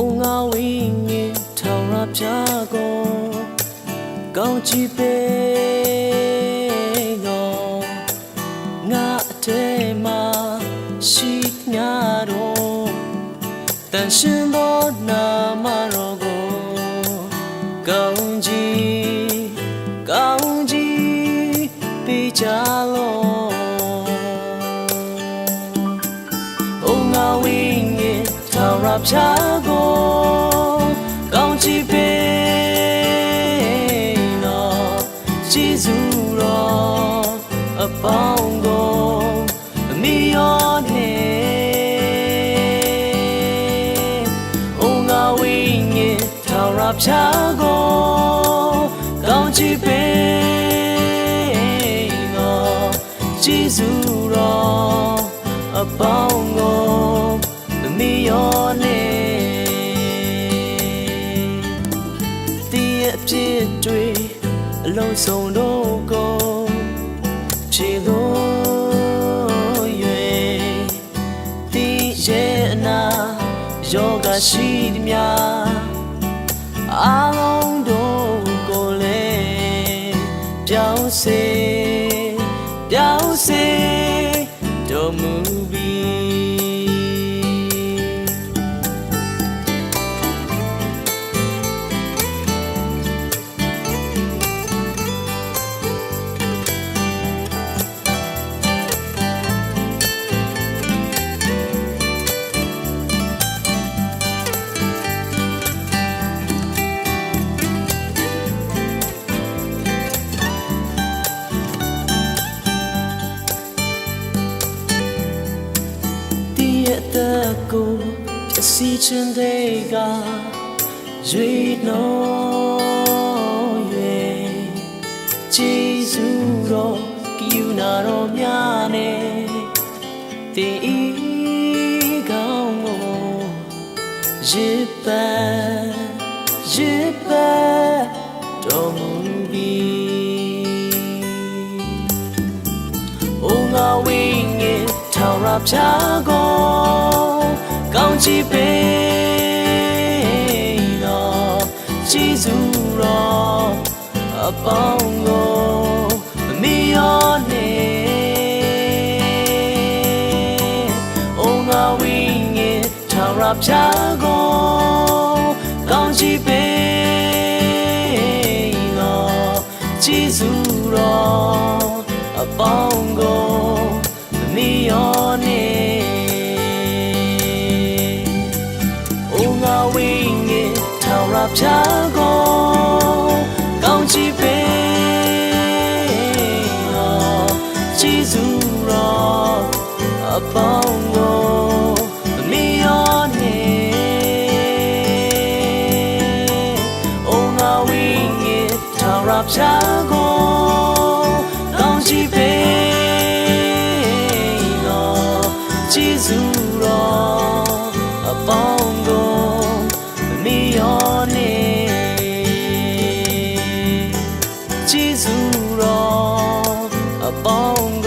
အိုငါဝင်းငင်ထောင်ရပြကိုကောင်းချီပေတော့ငါအထဲမှာရှိညာတော့တန်ရှင်သောနာမတော်ကိုကောင်းချီကောင်းချီပေးကြလို့ ဖြာကိုကောင်းချီးပေးနော်ကျေးဇူးတော်အပေါင်းကိုအမိရောနဲ့အိုငါဝင်းငယ်ထာဝရဖြာကိုကောင်းချီးပေးနော်ကျေးဇူးတော်အပေါင်းကိုမမီ စ်တွေအလုံးစုံတို့ကိုဖြေလို့ရွယ်တည်ရဲ့အနာယောဂရှိသည်များအားလုံးတို့ကိုလည်းပြောင်းစေပြောင်းစေတော်မူပြီ ရဲ့အသက်ကိုအစီချင်တဲ့ကရွေနှောရွယ်ဂျေဇုတော်ကယူနာတော်များနဲ့တင်ဤကောင်းကိုရစ်ပန်းရစ် ဖြာကိုကောင်းချီးပေးတော့ကျေးဇူးတော်အပေါင်းကိုမမီရောနဲ့အိုငါဝင်းငယ်ထောင်ရဖြာကိုကောင်းချီးပေးတော့ကျေးဇူးတော်အပေါင်းကိုမ ဖြာကိုကောင်းချီးပေးတော့ကျေးဇူးတော်အပေါင်းကိုမမီရောနဲ့အိုငါဝင်းငယ်ထောင်ရဖြာကို Oh.